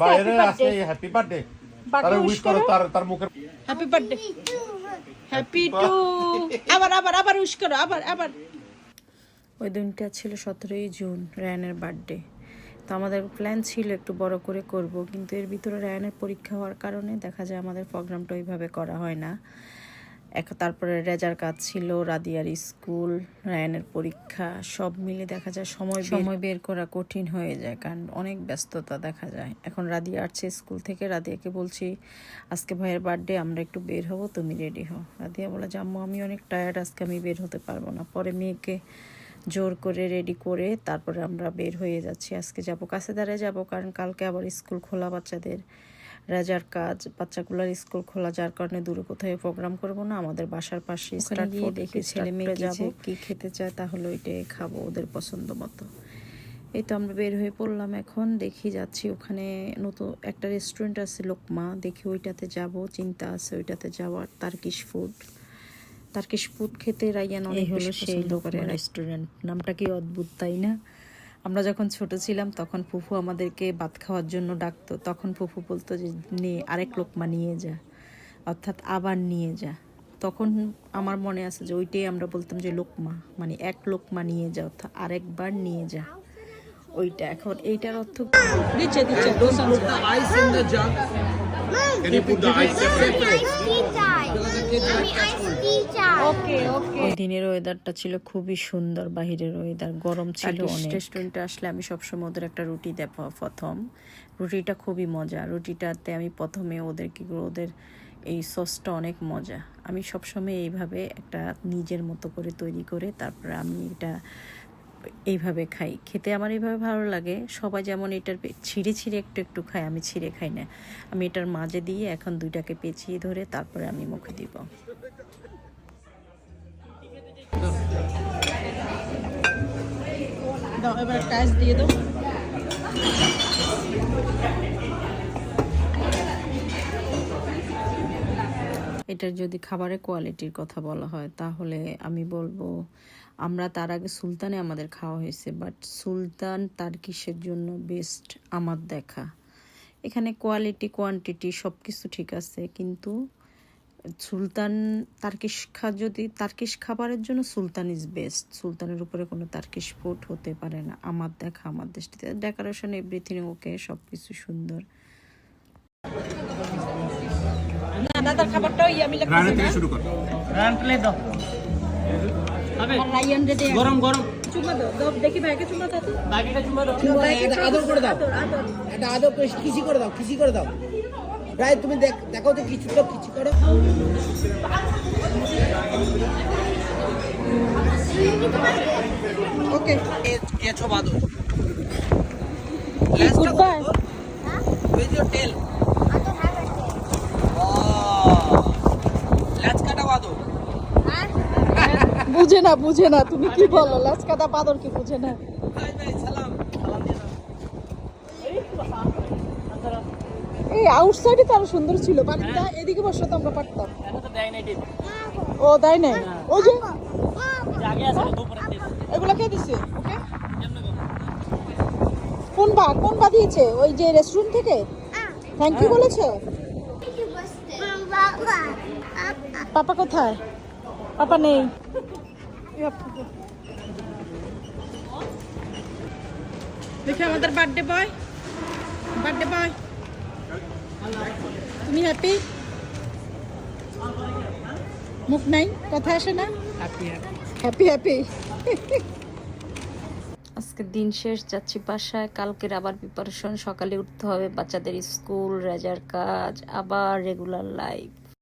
বাইরে happy birthday happy birthday birthday wish করো তার তার মুখে হ্যাপি বার্থডে হ্যাপি টু আবার আবার আবার উইশ করো আবার আবার। ওই দিনটা ছিল সতেরোই জুন রায়ানের বার্থডে তো আমাদের প্ল্যান ছিল একটু বড় করে করব কিন্তু এর ভিতরে রায়ানের পরীক্ষা হওয়ার কারণে দেখা যায় আমাদের প্রোগ্রামটা ওইভাবে করা হয় না। এক তারপরে রেজার কাজ ছিল, রাদিয়ার স্কুল, রায়ানের পরীক্ষা, সব মিলে দেখা যায় সময় সময় বের করা কঠিন হয়ে যায়, কারণ অনেক ব্যস্ততা দেখা যায়। এখন রাদিয়া আসছে স্কুল থেকে, রাদিয়াকে বলছি, আজকে ভাইয়ের বার্থডে, আমরা একটু বের হব, তুমি রেডি হও। রাদিয়া বলে, জাম্মু, আমি অনেক টায়ার্ড, আজকে আমি বের হতে পারব না। পরে মেয়েকে জোর করে রেডি করে তারপরে আমরা বের হয়ে যাচ্ছি। আজকে যাব কাছে দাঁড়িয়ে যাব, কারণ কালকে আবার স্কুল খোলা বাচ্চাদের রাজার কাজ বাচ্চাগুলোর স্কুল খোলা যার কারণে দূরে কোথাও প্রোগ্রাম করব না আমাদের বাসার পাশে স্টার্ট গিয়ে দেখি ছেলে মেয়ে যাব। কি খেতে চায় তাহলে ওইটাই খাব ওদের পছন্দ মতো। এই তো আমরা বের হয়ে পড়লাম এখন দেখি যাচ্ছি ওখানে নতুন একটা রেস্টুরেন্ট আছে লোকমা দেখি ওইটাতে যাব চিন্তা আছে ওইটাতে যাওয়ার তার্কিশ ফুড তার্কিশ ফুড খেতে রাইয়ান অনেক হলো সেই লোকের রেস্টুরেন্ট নামটা কি অদ্ভুত তাই না? আমরা যখন ছোট ছিলাম তখন ফুফু আমাদেরকে ভাত খাওয়ার জন্য ডাকতো। তখন ফুফু বলতো যে নে আরেক লোকমা নিয়ে যা অর্থাৎ আবার নিয়ে যা। তখন আমার মনে আছে যে ওইটাই আমরা বলতাম যে লোকমা মানে এক লোকমা নিয়ে যা অর্থাৎ আরেকবার নিয়ে যা। ওইটা এখন এইটার অর্থ দিচ্ছে দিচ্ছে ওই দিনের ওয়েদারটা ছিল খুবই সুন্দর বাহিরের ওয়েদার গরম ছিল অনেক। রেস্টুরেন্টে আসলে আমি সবসময় ওদের একটা রুটি দেব প্রথম। রুটিটা খুবই মজা রুটিটাতে আমি প্রথমে ওদের কি ওদের এই সসটা অনেক মজা। আমি সবসময় এইভাবে একটা নিজের মতো করে তৈরি করে তারপরে আমি এটা এইভাবে খাই। খেতে আমার এইভাবে ভালো লাগে। সবাই যেমন এটার ছিঁড়ে ছিঁড়ে একটু একটু খায় আমি ছিঁড়ে খাই না। আমি এটার মাঝে দিয়ে এখন দুইটাকে পেঁচিয়ে ধরে তারপরে আমি মুখে দিব। দাও এবার টাচ দিয়ে দাও। এটার যদি খাবারের কোয়ালিটির কথা বলা হয় তাহলে আমি বলব আমরা তার আগে সুলতানে আমাদের খাওয়া হয়েছে বাট সুলতান তার কিসের জন্য বেস্ট আমার দেখা। এখানে কোয়ালিটি কোয়ান্টিটি সব কিছু ঠিক আছে কিন্তু সুলতান তার্কিশ খা যদি তার্কিশ খাবারের জন্য সুলতান ইজ বেস্ট সুলতানের উপরে কোনো তার্কিশ ফুড হতে পারে না আমার দেখা আমার দৃষ্টিতে। ডেকোরেশন এভরিথিং ওকে সব কিছু সুন্দর দাদার খাবারটাও থেকে শুরু করো। গরম গরম। চুমা দাও দেখি ভাইকে চুমা দাও ভাইকে চুমা দাও। আদর করে দাও। একটা আদর করে কিসি করে দাও কিসি করে দাও। প্রায় তুমি দেখ দেখো তো কিছু তো কিছু করো। ওকে এ ছো বাদো গুড বাই উইথ ইওর টেল আ তো হ্যাভ ইট ও বুঝে না বুঝে না। তুমি কি বলো? লাসকাদা বাদর কি বুঝে না? এই আউটসাইডে তো আরও সুন্দর ছিল। বাড়িটা এদিকে বসে তো আমরা পারতাম। তো দেয় নাই ও তাই নাই? ওই যে এগুলো কে দিছে? ওকে? কোন বা কোন বা দিয়েছে? ওই যে রেস্টুরেন্ট থেকে? থ্যাংক ইউ বলেছে? পাপা কোথায়? পাপা নেই। দেখি আমাদের বার্থডে বয় বার্থডে বয় তুমি হ্যাপি মুখ নাই? কথা আসে না? হ্যাপি হ্যাপি আজকে দিন শেষ যাচ্ছি বাসায়। কালকের আবার প্রিপারেশন সকালে উঠতে হবে বাচ্চাদের স্কুল রেজার কাজ আবার রেগুলার লাইফ